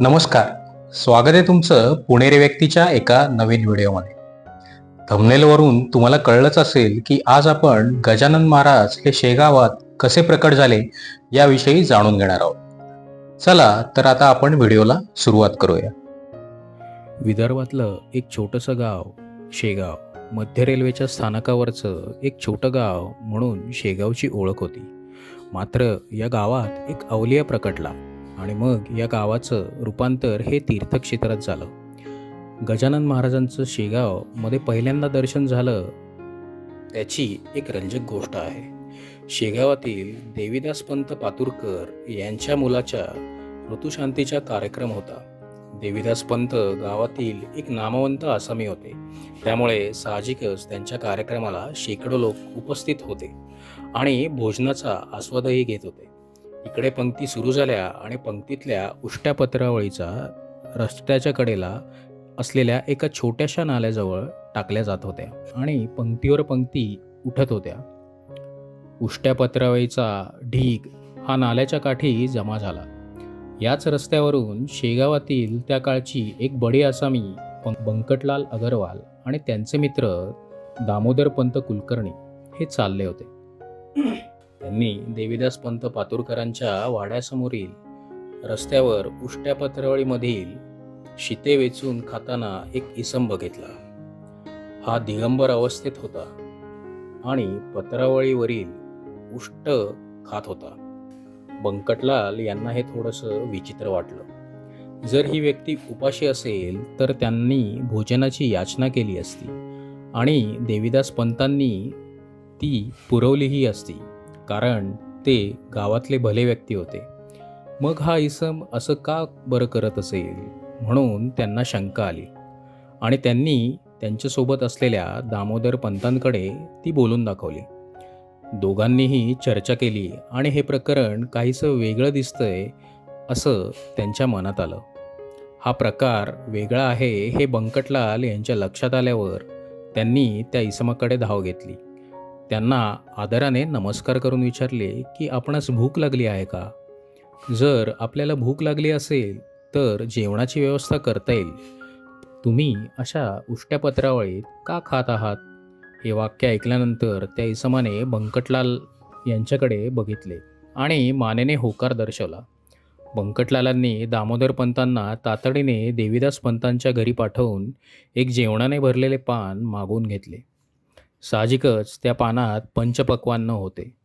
नमस्कार. स्वागत आहे तुमचं पुणेरी व्यक्तीच्या एका नवीन व्हिडिओमध्ये. थंबनेलवरून तुम्हाला कळलंच असेल की आज आपण गजानन महाराज हे शेगावात कसे प्रकट झाले याविषयी जाणून घेणार आहोत. चला तर आता आपण व्हिडिओला सुरुवात करूया. विदर्भातलं एक छोटंसं गाव शेगाव मध्य रेल्वेच्या स्थानकावरचं एक छोटं गाव म्हणून शेगावची ओळख होती. मात्र या गावात एक अवलिया प्रकटला. आणि मग या गावाचं रूपांतर हे तीर्थक्षेत्रात झालं. गजानन महाराजांचं शेगावमध्ये पहिल्यांदा दर्शन झालं त्याची एक रंजक गोष्ट आहे. शेगावातील देवीदास पंत पातुरकर यांच्या मुलाच्या ऋतुशांतीचा कार्यक्रम होता. देवीदास पंत गावातील एक नामवंत आसामी होते. त्यामुळे साहजिकच त्यांच्या कार्यक्रमाला शेकडो लोक उपस्थित होते आणि भोजनाचा आस्वादही घेत होते. इकडे पंक्ती सुरू झाल्या आणि पंक्तीतल्या उष्ट्या पत्रावळीचा रस्त्याच्या कडेला असलेल्या एका छोट्याशा नाल्याजवळ टाकल्या जात होत्या आणि पंक्तीवर पंक्ती उठत होत्या. उष्ट्या पत्रावळीचा ढीग हा नाल्याच्या काठी जमा झाला. याच रस्त्यावरून शेगावातील त्या काळची एक बडी आसामी बंकटलाल अगरवाल आणि त्यांचे मित्र दामोदर पंत कुलकर्णी हे चालले होते. त्यांनी देवीदास पंत पातुरकरांच्या वाड्यासमोरील रस्त्यावर उष्ट्या पत्रावळीमधील शिते वेचून खाताना एक इसम बघितला हा दिगंबर अवस्थेत होता आणि पत्रावळीवरील उष्ट खात होता. बंकटलाल यांना हे थोडंसं विचित्र वाटलं. जर ही व्यक्ती उपाशी असेल तर त्यांनी भोजनाची याचना केली असती आणि देवीदास पंतांनी ती पुरवलीही असती. कारण ते गावातले भले व्यक्ती होते. मग हा इसम असं का बरं करत असेल? म्हणून त्यांना शंका आली. आणि त्यांनी त्यांच्यासोबत असलेल्या दामोदर पंतांकडे ती बोलून दाखवली. दोघांनीही चर्चा केली आणि हे प्रकरण काहीसं वेगळं दिसतंय असं त्यांच्या मनात आलं. हा प्रकार वेगळा आहे हे बंकटलाल यांच्या लक्षात आल्यावर त्यांनी त्या इसमाकडे धाव घेतली. त्यांना आदराने नमस्कार करून विचारले की आपणास भूक लागली आहे का? जर आपल्याला भूक लागली असेल तर जेवणाची व्यवस्था करता येईल. तुम्ही अशा उष्ट्या पत्रावळीत का खात आहात? हे वाक्य ऐकल्यानंतर त्या इसमाने बंकटलाल यांच्याकडे बघितले आणि मानेने होकार दर्शवला. बंकटलालांनी दामोदर पंतांना तातडीने देवीदास पंतांच्या घरी पाठवून एक जेवणाने भरलेले पान मागवून घेतले. साहजिकच त्या पानात पंचपक्वान्न होते.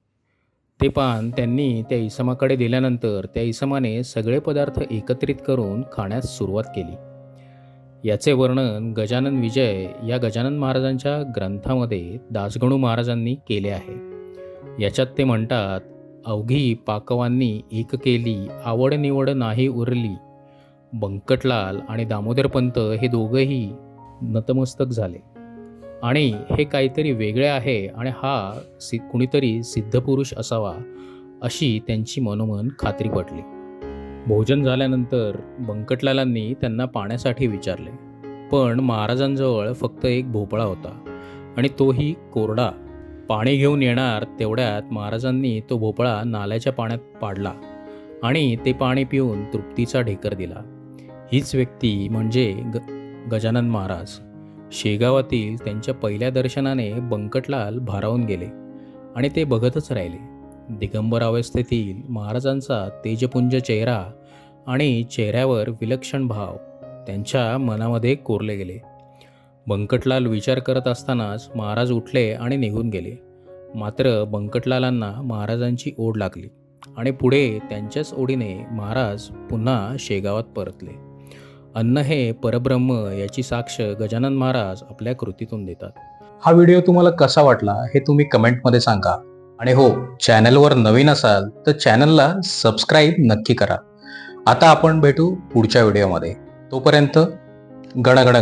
ते पान त्यांनी त्या इसमाकडे दिल्यानंतर त्या इसमाने सगळे पदार्थ एकत्रित करून खाण्यास सुरुवात केली. याचे वर्णन गजानन विजय या गजानन महाराजांच्या ग्रंथामध्ये दासगणू महाराजांनी केले आहे. याच्यात ते म्हणतात अवघी पाकवांनी एक केली आवड निवड नाही उरली. बंकटलाल आणि दामोदरपंत हे दोघंही नतमस्तक झाले. आणि हे काहीतरी वेगळे आहे आणि हा सि कुणीतरी सिद्धपुरुष असावा अशी त्यांची मनोमन खात्री पटली. भोजन झाल्यानंतर बंकटलालांनी त्यांना पाण्यासाठी विचारले. पण महाराजांजवळ फक्त एक भोपळा होता आणि तोही कोरडा. पाणी घेऊन येणार तेवढ्यात महाराजांनी तो भोपळा नाल्याच्या पाण्यात पाडला आणि ते पाणी पिऊन तृप्तीचा ढेकर दिला. हीच व्यक्ती म्हणजे ग गजानन महाराज. शेगावातील त्यांच्या पहिल्या दर्शनाने बंकटलाल भारावून गेले आणि ते बघतच राहिले. दिगंबर अवस्थेतील महाराजांचा तेजपुंज चेहरा आणि चेहऱ्यावर विलक्षण भाव त्यांच्या मनामध्ये कोरले गेले. बंकटलाल विचार करत असतानाच महाराज उठले आणि निघून गेले. मात्र बंकटलालांना महाराजांची ओढ लागली आणि पुढे त्यांच्याच ओढीने महाराज पुन्हा शेगावात परतले. अन्न हे परब्रह्म याची साक्ष गजानन महाराज आपल्या कृतीतून देतात. हा व्हिडिओ तुम्हाला कसा वाटला हे तुम्ही कमेंटमध्ये सांगा. आणि हो चॅनलवर नवीन असाल तर चॅनलला सबस्क्राईब नक्की करा. आता आपण भेटू पुढच्या व्हिडिओमध्ये. तोपर्यंत गण गण